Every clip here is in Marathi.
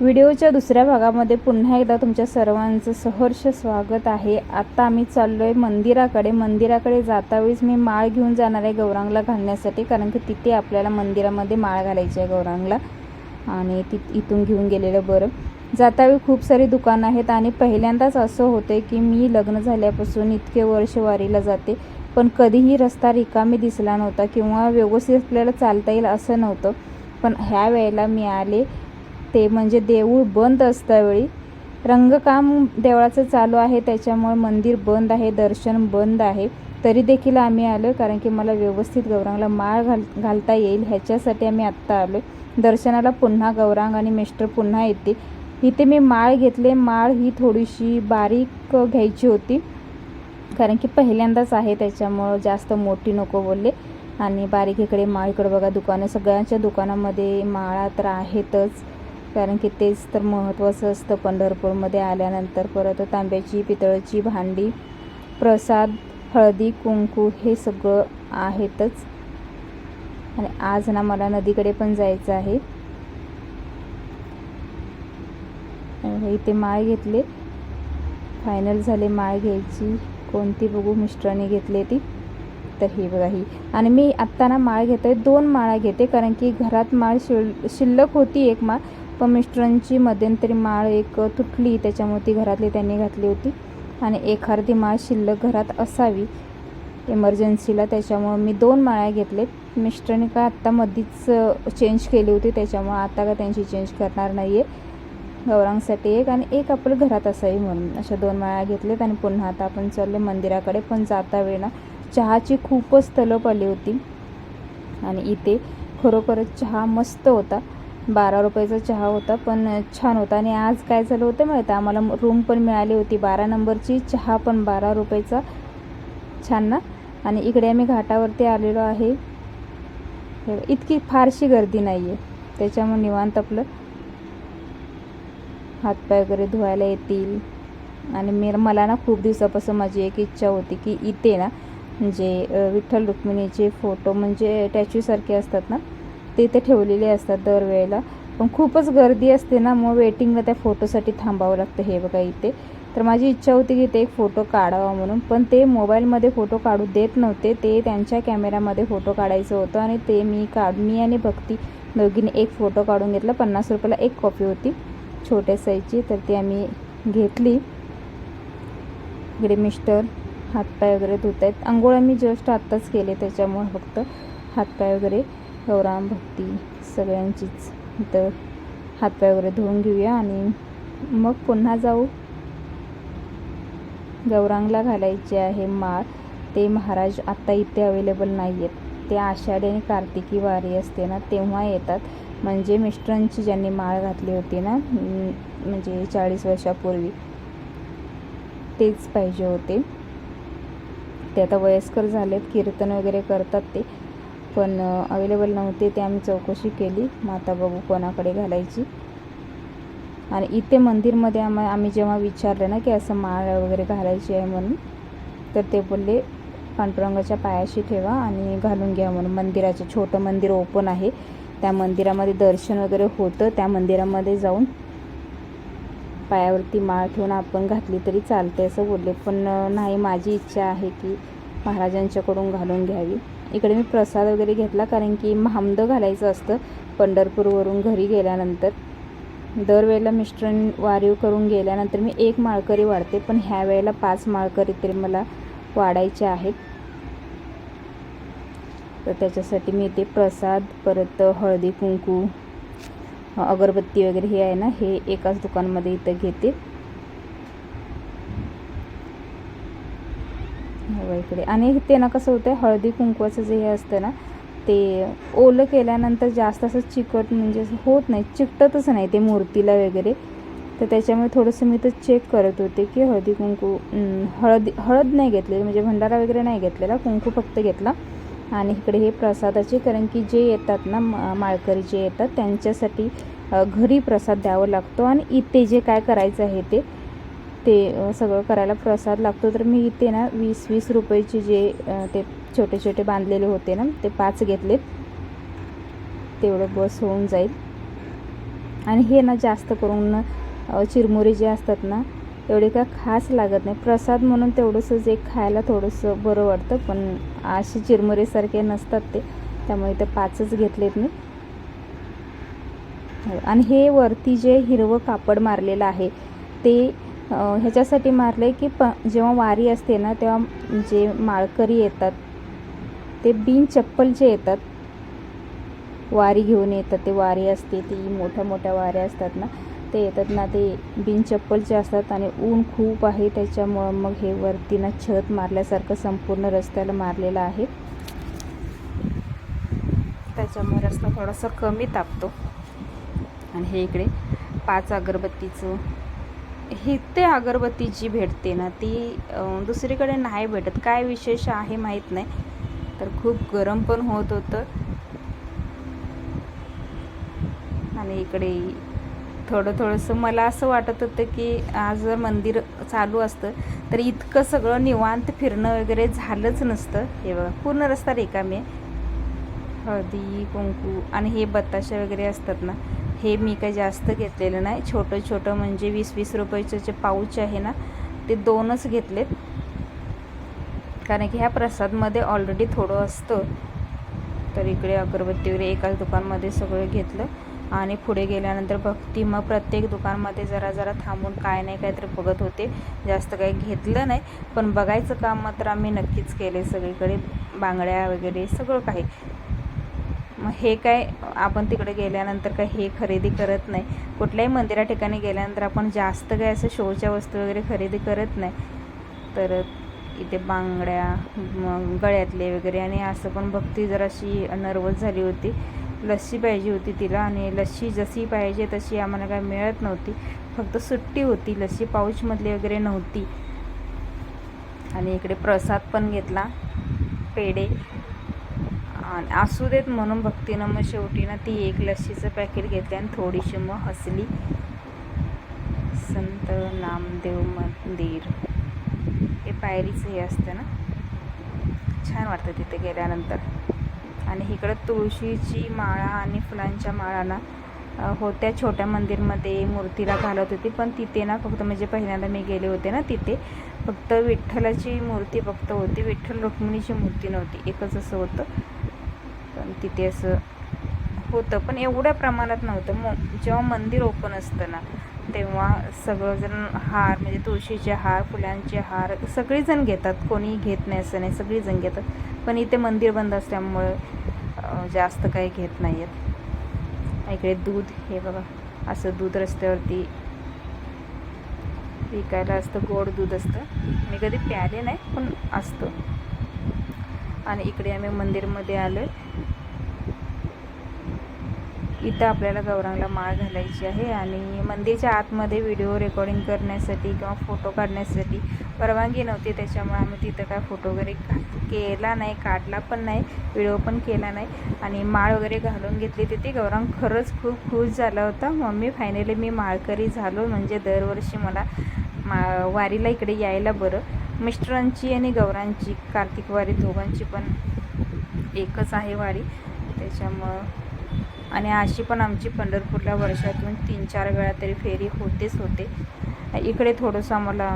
व्हिडिओच्या दुसऱ्या भागामध्ये पुन्हा एकदा तुमच्या सर्वांचं सहर्ष स्वागत आहे. आत्ता आम्ही चाललो आहे मंदिराकडे. मंदिराकडे जातावेळीस मी माळ घेऊन जाणार आहे गौरांगला घालण्यासाठी कारण की तिथे आपल्याला मंदिरामध्ये माळ घालायची आहे गौरांगला. आणि तिथ इथून घेऊन गेलेलं बरं. जातावेळी खूप सारी दुकानं आहेत आणि पहिल्यांदाच असं होते की मी लग्न झाल्यापासून इतके वर्ष वारीला जाते पण कधीही रस्ता रिकामी दिसला नव्हता किंवा व्यवस्थित आपल्याला चालता येईल असं नव्हतं. पण ह्या वेळेला मी आले ते म्हणजे देऊळ बंद असतावेळी रंगकाम देवळाचं चालू आहे त्याच्यामुळे मंदिर बंद आहे दर्शन बंद आहे. तरी देखील आम्ही आलो कारण की मला व्यवस्थित गौरांगला माळ घाल घालता येईल. ह्याच्यासाठी आम्ही आत्ता आलो दर्शनाला पुन्हा गौरांग आणि मिस्टर पुन्हा येतील. इथे मी माळ घेतले. माळ ही थोडीशी बारीक घ्यायची होती. कारण की पहिल्यांदाच आहे त्याच्यामुळं जास्त मोठी नको बोलले. आणि बारीक इकडे माळ इकडे बघा दुकानं. सगळ्यांच्या दुकानामध्ये माळा तर आहेतच. कारण की तेच तर महत्त्वाचं असतं. पंढरपूरमध्ये आल्यानंतर परत तांब्याची पितळाची भांडी प्रसाद हळदी कुंकू हे सगळं आहेतच. आणि आज ना मला नदीकडे पण जायचं आहे. इथे माळ घेतले. फायनल झाले माळ घ्यायची. कोणती बघू? मिस्टरांनी घेतली ती. तर ही बघा ही. आणि मी आत्ता ना माळ घेते दोन माळा घेते. कारण की घरात माळ शिल शिल्लक होती एक माळ. पण मिस्टरांची मध्यंतरी माळ एक तुटली. त्याच्यामुळे ती घरातली त्यांनी घातली होती. आणि एक अर्धी माळ शिल्लक घरात असावी इमर्जन्सीला त्याच्यामुळं मी दोन माळ्या घेतलेत. मिस्टरने का आत्ता मधीच चेंज केली होती. त्याच्यामुळं आता का त्यांची चेंज करणार नाही आहे गौरांगसाठी एक आणि एक आपलं घरात असावी म्हणून अशा दोन माळ्या घेतलेत. आणि पुन्हा आता आपण चालले मंदिराकडे. पण जाता वेळेला चहाची खूपच तलप आली होती. आणि इथे खरोखरच चहा मस्त होता. बारा रुपयाचा चहा होता पण छान होता. आणि आज काय झालं होतं माहिती आम्हाला रूम पण मिळाली होती. बारा नंबरची चहा पण बारा रुपयाचा. छान ना? आणि इकडे आम्ही घाटावरती आलेलो आहे. इतकी फारशी गर्दी नाही आहे त्याच्यामुळे निवांत आपलं हातपाय वगैरे धुवायला येतील. आणि मी मला ना खूप दिवसापासून माझी एक इच्छा होती की इथे ना म्हणजे विठ्ठल रुक्मिणीचे फोटो म्हणजे टॅच्यूसारखे असतात ना ते इथे ठेवलेले असतात दरवेळेला. पण खूपच गर्दी असते ना मग वेटिंगला त्या फोटोसाठी थांबावं लागतं. हे बघा इथे. तर माझी इच्छा होती की ते एक फोटो काढावा म्हणून पण ते मोबाईलमध्ये फोटो काढू देत नव्हते. ते त्यांच्या कॅमेऱ्यामध्ये फोटो काढायचं होतं आणि ते मी काढ मी आणि भक्ती दोघींनी एक फोटो काढून घेतला. पन्नास रुपयाला एक कॉपी होती छोट्या साईजची तर ती आम्ही घेतली. इकडे मिस्टर हातपाय वगैरे धुत आहेत आंघोळ मी जस्ट आत्ताच केले त्याच्यामुळे फक्त हातपाय वगैरे. गौराम भक्ती सगळ्यांचीच. तर हातपाय वगैरे धुवून घेऊया आणि मग पुन्हा जाऊ. गौरांगला घालायचे आहे माळ. ते महाराज आत्ता इथे अवेलेबल नाही आहेत ते आषाढी आणि कार्तिकी वारी असते ना तेव्हा येतात. म्हणजे मिस्टरांची ज्यांनी माळ घातली होती ना म्हणजे चाळीस वर्षापूर्वी तेच पाहिजे होते. ते आता वयस्कर झालेत कीर्तन वगैरे करतात ते. पण अवेलेबल नव्हते ते आम्ही चौकशी केली. माता बघू कोणाकडे घालायची? आणि इथे मंदिरमध्ये आम्हा आम्ही जेव्हा विचारलं ना की असं माळ वगैरे घालायची आहे म्हणून तर ते बोलले पांडुरंगाच्या पायाशी ठेवा आणि घालून घ्या म्हणून. मंदिराचं छोटं मंदिर ओपन आहे. त्या मंदिरामध्ये दर्शन वगैरे होतं. त्या मंदिरामध्ये जाऊन पायावरती माळ ठेवून आपण घातली तरी चालते असं बोलले. पण नाही माझी इच्छा आहे की महाराजांच्याकडून घालून घ्यावी. इकडे मी प्रसाद वगैरे घेतला कारण की महामद घालायचं असतं पंढरपूरवरून घरी गेल्यानंतर. दरवेळेला मिस्टर वारीव करून गेल्यानंतर मी एक माळकरी वाढते पण ह्या वेळेला पाच माळकरी तरी मला वाढायचे आहेत. तर त्याच्यासाठी मी ते प्रसाद परत हळदी कुंकू अगरबत्ती वगैरे हे आहे ना हे एकाच दुकानमध्ये इथं घेते. हो इकडे. आणि ते ना कसं होतं हळदी कुंकवाचं जे हे असतं ना ते ओलं केल्यानंतर जास्त असं चिकट म्हणजे असं होत नाही चिकटतच नाही ते मूर्तीला वगैरे. तर त्याच्यामुळे थोडंसं मी तर चेक करत होते की हळदी कुंकू हळद हळद नाही घेतलेली म्हणजे भंडारा वगैरे नाही घेतलेला कुंकू फक्त घेतला. आणि इकडे हे प्रसादाचे कारण की जे येतात ना मा- माळकरी जे येतात त्यांच्यासाठी घरी प्रसाद द्यावा लागतो. आणि इथे जे काय करायचं आहे ते ते सगळं करायला प्रसाद लागतो. तर मी इथे ना वीस वीस रुपयाचे जे ते छोटे छोटे बांधलेले होते ना ते पाच घेतलेत. तेवढं बस होऊन जाईल. आणि हे ना जास्त करून चिरमुरे जे असतात ना एवढे काय खास लागत नाही. प्रसाद म्हणून तेवढंसं जे खायला थोडंसं बरं वाटतं पण असे चिरमुरेसारखे नसतात ते. त्यामुळे ते पाचच घेतलेत मी. आणि हे वरती जे हिरवं कापड मारलेलं आहे ते ह्याच्यासाठी मारलं आहे की प जेव्हा वारी असते ना तेव्हा जे माळकरी येतात ते बिन चप्पल जे येतात वारी घेऊन येतात. ते वारी असते ती मोठ्या मोठ्या वाऱ्या असतात ना ते येतात ना ते बिन चप्पलचे असतात आणि ऊन खूप आहे त्याच्यामुळं मग हे वरती ना छत मारल्यासारखं संपूर्ण रस्त्याला मारलेलं आहे. त्याच्यामुळे रस्ता थोडासा कमी तापतो. आणि हे इकडे पाच अगरबत्तीचं ही ते अगरबत्ती जी भेटते ना ती दुसरीकडे नाही भेटत. काय विशेष आहे माहीत नाही. तर खूप गरम पण होत होतं. आणि इकडे थोडं थोडंसं मला असं वाटत होतं की आज जर मंदिर चालू असतं. तर इतकं सगळं निवांत फिरणं वगैरे झालंच नसतं. हे बघा पूर्ण रस्ता रिकामी आहे. हळदी कुंकू आणि हे बताशे वगैरे असतात ना. हे मी काय जास्त घेतलेलं नाही. छोटं छोटं म्हणजे वीस वीस रुपयाचं जे पाऊच आहे ना ते दोनच घेतलेत. कारण की ह्या प्रसादमध्ये ऑलरेडी थोडं असतं. तर इकडे अगरबत्ती वगैरे एकाच दुकानमध्ये सगळं घेतलं. आणि पुढे गेल्यानंतर भक्ती मग प्रत्येक दुकानमध्ये जरा जरा थांबून काय नाही काहीतरी बघत होते. जास्त काही घेतलं नाही. पण बघायचं काम मात्र आम्ही नक्कीच केले सगळीकडे. बांगड्या वगैरे सगळं काही. मग हे काय आपण तिकडे गेल्यानंतर काय हे खरेदी करत नाही. कुठल्याही मंदिरा ठिकाणी गेल्यानंतर आपण जास्त काय असं शोच्या वस्तू वगैरे खरेदी करत नाही. तर इथे बांगड्या मग गळ्यातले वगैरे आणि असं पण भक्ती जराशी नर्वस झाली होती. लस्सी पाहिजे होती तिला आणि लस्सी जशी पाहिजे तशी आम्हाला काय मिळत नव्हती. फक्त सुट्टी होती. लस्सी पाऊचमधली वगैरे नव्हती. आणि इकडे प्रसाद पण घेतला. पेढे. आणि असू देत म्हणून भक्तीनं मग शेवटी ना ती एक लस्सीचं पॅकेट घेतली आणि थोडीशी मग हसली. संत नामदेव मंदिर. हे पायरीचं हे असतं ना? छान वाटतं तिथे गेल्यानंतर. आणि इकडं तुळशीची माळा आणि फुलांच्या माळा ना होत्या छोट्या मंदिरमध्ये मूर्तीला घालत होती. पण तिथे ना फक्त म्हणजे पहिल्यांदा मी गेले होते ना तिथे फक्त विठ्ठलाची मूर्ती फक्त होती. विठ्ठल रुक्मिणीची मूर्ती नव्हती. एकच असं होतं. तिथे असं होतं. पण एवढ्या प्रमाणात नव्हतं. मग जेव्हा मंदिर ओपन असतं ना तेव्हा सगळंजण हार म्हणजे तुळशीचे हार फुलांचे हार सगळेजण घेतात. कोणी घेत नाही असं नाही. सगळीजण घेतात. पण इथे मंदिर बंद असल्यामुळे जास्त काही घेत नाही आहेत इकडे दूध हे बघा. असं दूध रस्त्यावरती विकायला असतं. गोड दूध असतं. मी कधी प्याले नाही पण असतं. आणि इकडे आम्ही मंदिरमध्ये आलो इथं आपल्याला गौरांगला माळ घालायची आहे आणि मंदिरच्या आतमध्ये व्हिडिओ रेकॉर्डिंग करण्यासाठी किंवा फोटो काढण्यासाठी परवानगी नव्हती त्याच्यामुळे आम्ही तिथं काय फोटो वगैरे का केला नाही काढला पण नाही व्हिडिओ पण केला नाही आणि माळ वगैरे घालून घेतली तिथे. गौरांग खरंच खूप खुश झाला होता. मम्मी फायनली मी माळकरी झालो. म्हणजे दरवर्षी मला मा वारीला इकडे यायला बरं. मिस्टरांची आणि गौरांची कार्तिक वारी दोघांची पण एकच आहे वारी. त्याच्यामुळं आणि अशी पण आमची पंढरपूरला वर्षातून तीन चार वेळा तरी फेरी होतेच होते. इकडे थोडंसं आम्हाला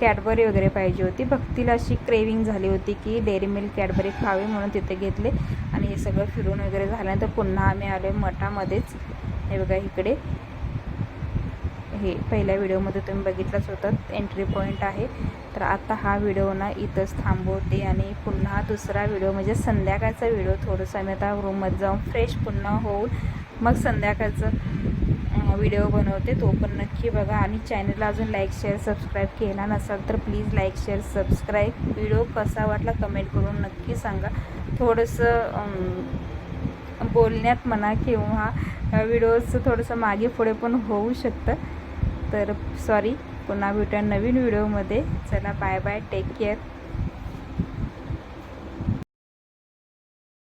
कॅडबरी वगैरे पाहिजे होती. भक्तीला अशी क्रेविंग झाली होती की डेअरी मिल्क कॅडबरी खावी म्हणून तिथे घेतले. आणि हे सगळं फिरून वगैरे झाल्यानंतर पुन्हा आम्ही आलो मठामध्येच. हे बघा इकडे. हे पहिल्या व्हिडिओमध्ये तुम्ही बघितलंच होतं. एंट्री पॉईंट आहे. तर आता हा व्हिडिओ ना इथंच थांबवते आणि पुन्हा दुसरा व्हिडिओ म्हणजे संध्याकाळचा व्हिडिओ. थोडंसं आम्ही आता रूममध्ये जाऊन फ्रेश पुन्हा होऊन मग संध्याकाळचं व्हिडिओ बनवते. तो पण नक्की बघा. आणि चॅनलला अजून लाईक शेअर सबस्क्राईब केला नसाल तर please like share subscribe video कसा वाटला कमेंट करून नक्की सांगा. थोडंसं बोलण्यात म्हणा किंवा व्हिडिओचं थोडंसं मागे पुढे पण होऊ शकतं. तर सॉरी पुन्हा भेटूया नवीन व्हिडिओमध्ये. चला बाय बाय टेक केअर